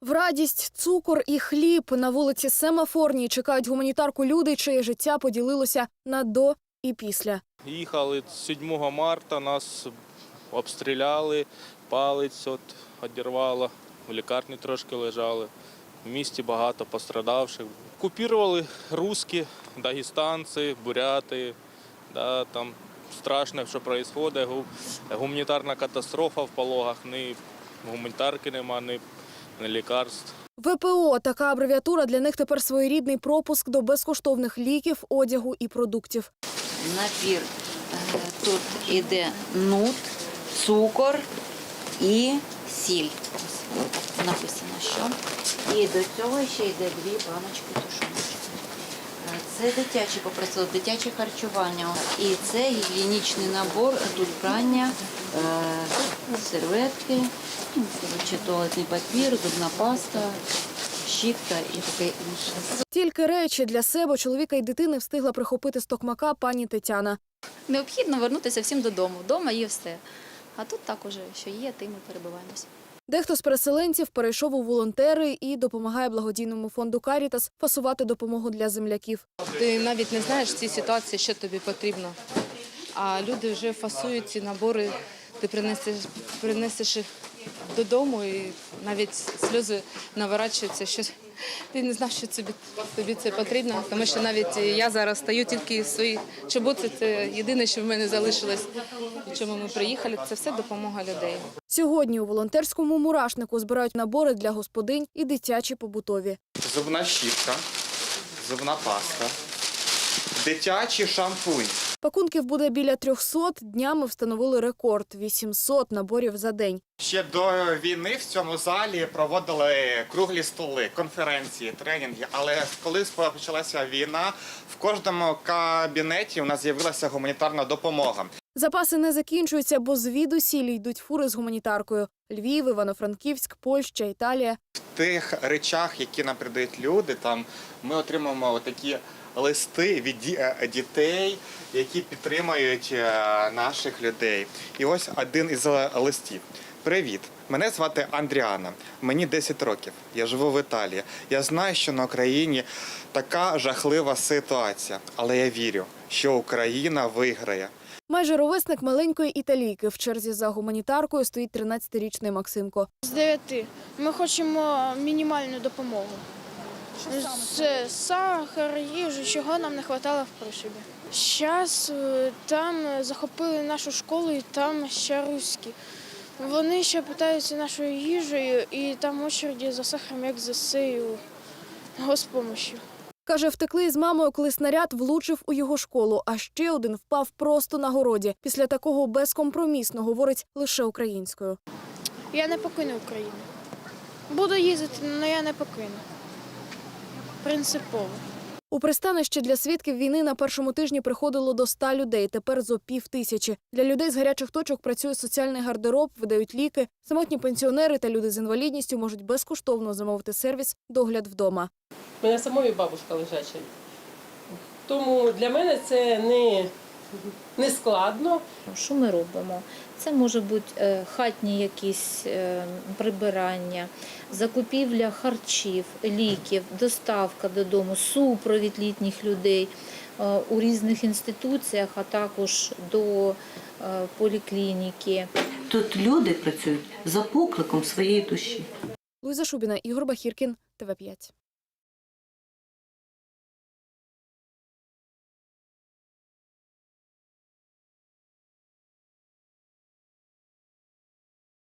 В радість, цукор і хліб на вулиці Семафорній чекають гуманітарку люди, чиє життя поділилося на до і після. Їхали 7 марта, нас обстріляли, палець от одірвало, в лікарні трошки лежали. В місті багато пострадавших. Купірували русські, дагестанці, буряти. Да, там страшне, що відбувається. Гуманітарна катастрофа в пологах, ні гуманітарки нема, ні, лікарств. ВПО така абревіатура для них тепер своєрідний пропуск до безкоштовних ліків, одягу і продуктів. Напір е, тут іде нут, цукор і сіль. Написано, що. І до цього ще йде дві баночки тушоночки. Це дитячі попросили, дитяче харчування. І це гігієнічний набор, тут прання, е, серветки, ну, коротше, туалетний папір, зубна паста, щітка і таке інше. Тільки речі для себе, чоловіка і дитини встигла прихопити з токмака пані Тетяна. Необхідно вернутися всім додому. Вдома є все. А тут так уже, що є, тим і перебуваємося. Дехто з переселенців перейшов у волонтери і допомагає благодійному фонду Карітас фасувати допомогу для земляків. Ти навіть не знаєш в цій ситуації, що тобі потрібно. А люди вже фасують ці набори, ти принесеш, принесеш їх додому і навіть сльози наворачуються, що ти не знав, що тобі, тобі це потрібно. Тому що навіть я зараз стаю тільки свої чоботи, це єдине, що в мене залишилось. І чому ми приїхали, це все допомога людей. Сьогодні у волонтерському мурашнику збирають набори для господинь і дитячі побутові. зубна щітка, зубна паста, дитячий шампунь. Пакунків буде біля 300, днями встановили рекорд – 800 наборів за день. Ще до війни в цьому залі проводили круглі столи, конференції, тренінги. Але коли почалася війна, в кожному кабінеті у нас з'явилася гуманітарна допомога. Запаси не закінчуються, бо звідусіль йдуть фури з гуманітаркою. Львів, Івано-Франківськ, Польща, Італія. В тих речах, які нам передають люди, там ми отримуємо такі листи від ді- е, дітей, які підтримують е, наших людей. І ось один із е, листів. Привіт, мене звати Андріана. Мені 10 років. Я живу в Італії. Я знаю, що на Україні така жахлива ситуація, але я вірю, що Україна виграє. Майже ровесник маленької італійки. В черзі за гуманітаркою стоїть 13-річний Максимко. З дев'яти. Ми хочемо мінімальну допомогу. Це сахар, їжу, чого нам не вистачало в пришибі. Зараз там захопили нашу школу і там ще руські. Вони ще питаються нашою їжею і там очереді за сахаром, як за сею госпомощю. Каже, втекли з мамою, коли снаряд влучив у його школу, а ще один впав просто на городі. Після такого безкомпромісно говорить лише українською. Я не покину Україну. Буду їздити, але я не покину. Принципово. У пристанище для свідків війни на першому тижні приходило до ста людей, тепер зо пів тисячі. Для людей з гарячих точок працює соціальний гардероб, видають ліки. Самотні пенсіонери та люди з інвалідністю можуть безкоштовно замовити сервіс догляд вдома. У мене самої бабушка лежача. Тому для мене це не, не складно. Що ми робимо? Це може бути е, хатні якісь е, прибирання, закупівля харчів, ліків, доставка додому, супровід літніх людей е, у різних інституціях, а також до поліклініки. Тут люди працюють за покликом своєї душі. Луїза Шубіна, Ігор Бахіркін, ТВ 5